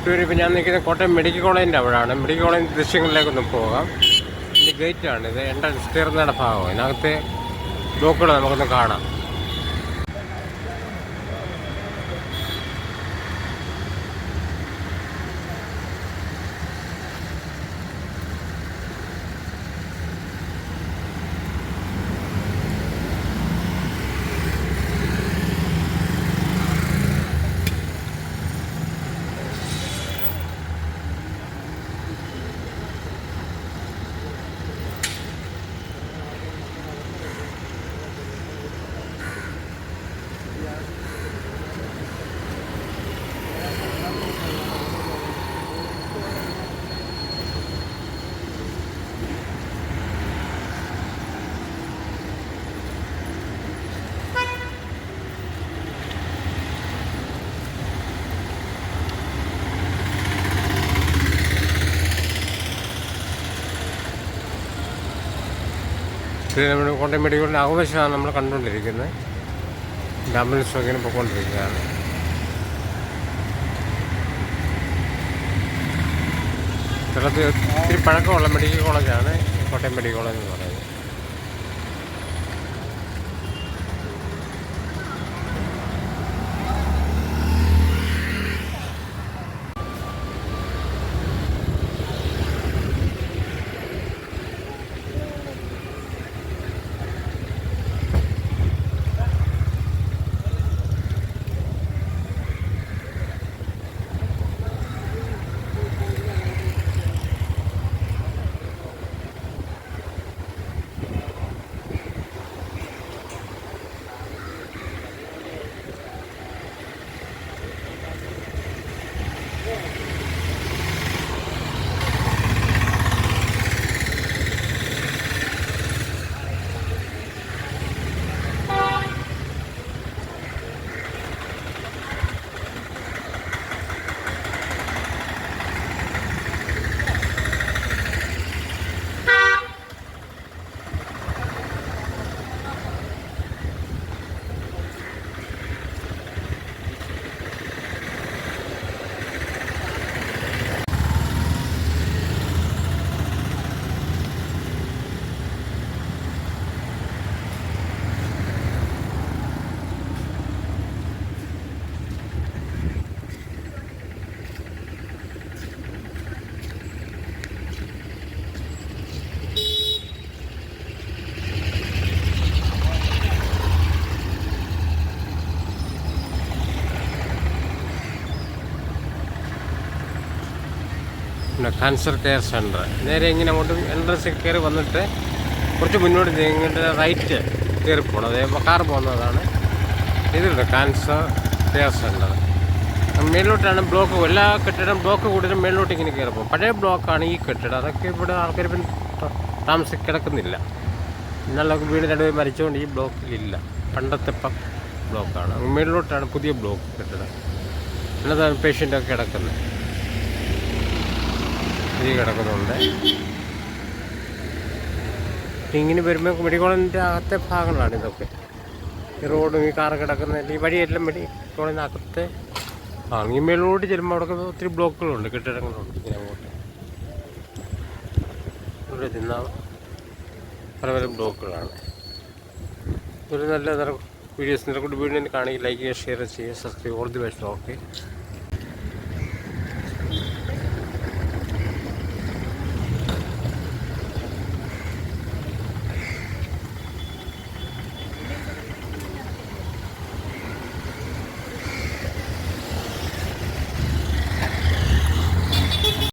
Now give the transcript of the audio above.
ഇപ്പോൾ ഇപ്പോൾ ഞാൻ നിൽക്കുന്നത് കോട്ടയം മെഡിക്കൽ കോളേജിന്റെ അവിടെയാണ്. മെഡിക്കൽ കോളേജ് ദൃശ്യങ്ങളിലേക്കൊന്ന് പോകാം. ഇത് ഗേറ്റാണ്. ഇത് എൻട്രൻസ് തീർന്നയുടെ ഭാഗം. ഇതിനകത്ത് ബ്ലോക്കുകൾ നമുക്കൊന്ന് കാണാം. നമ്മുടെ കോട്ടയം മെഡിക്കലിന്റെ ആഘോഷമാണ് നമ്മൾ കണ്ടുകൊണ്ടിരിക്കുന്നത്. ആംബുലൻസ് ഇങ്ങനെ പോയിക്കൊണ്ടിരിക്കുകയാണ്. കേരളത്തിൽ ഒത്തിരി പഴക്കമുള്ള മെഡിക്കൽ കോളേജാണ് കോട്ടയം മെഡിക്കൽ കോളേജ് എന്ന് പറയുന്നത്. പിന്നെ കാൻസർ കെയർ സെന്റർ നേരെ ഇങ്ങനെ അങ്ങോട്ട് എൻട്രൻസ് കയറി വന്നിട്ട് കുറച്ച് മുന്നോട്ട് നീങ്ങിട്ട് റൈറ്റ് കയറി പോകണം അതേ കാർ പോകുന്നതാണ്. ഇതിലുണ്ട് കാൻസർ കെയർ സെന്റർ മേളിലോട്ടാണ് ബ്ലോക്ക് എല്ലാ കെട്ടിടം ബ്ലോക്ക് കൂടുതലും മേളിലോട്ട് ഇങ്ങനെ കയറി പോകും. പഴയ ബ്ലോക്കാണ് ഈ കെട്ടിടം. അതൊക്കെ ഇവിടെ ആൾക്കാർ ത- താമസി കിടക്കുന്നില്ല. ഇന്നാളൊക്കെ വീട് രണ്ടുപേർ മരിച്ചുകൊണ്ട് ഈ ബ്ലോക്കിലില്ല പണ്ടത്തെ ബ്ലോക്കാണ് മേളിലോട്ടാണ് പുതിയ ബ്ലോക്ക് കെട്ടിടം. എന്നതാണ് പേഷ്യന്റൊക്കെ കിടക്കുന്നത് ഈ കിടക്കുന്നുണ്ട്. ഇങ്ങനെ വരുമ്പോൾ മെഡിക്കോളിന്റെ അകത്തെ ഭാഗങ്ങളാണ് ഇതൊക്കെ. ഈ റോഡും ഈ കാറ് കിടക്കുന്ന ഈ വഴിയെല്ലാം മെഡിക്കോളിന്റെ അകത്തെ ആ ഈ മേലോട്ട് ചെല്ലുമ്പോൾ അവിടെ ഒത്തിരി ബ്ലോക്കുകളുണ്ട് കെട്ടിടങ്ങളുണ്ട് ഇങ്ങനെ അങ്ങോട്ട്. ഇവിടെ തിന്നാൽ പല പല ബ്ലോക്കുകളാണ്. ഒരു നല്ല വീഡിയോസ്. നിരക്കൊണ്ട് വീഡിയോ കാണുക ലൈക്ക് ചെയ്യുക ഷെയർ ചെയ്യുക subscribe all the best. Okay.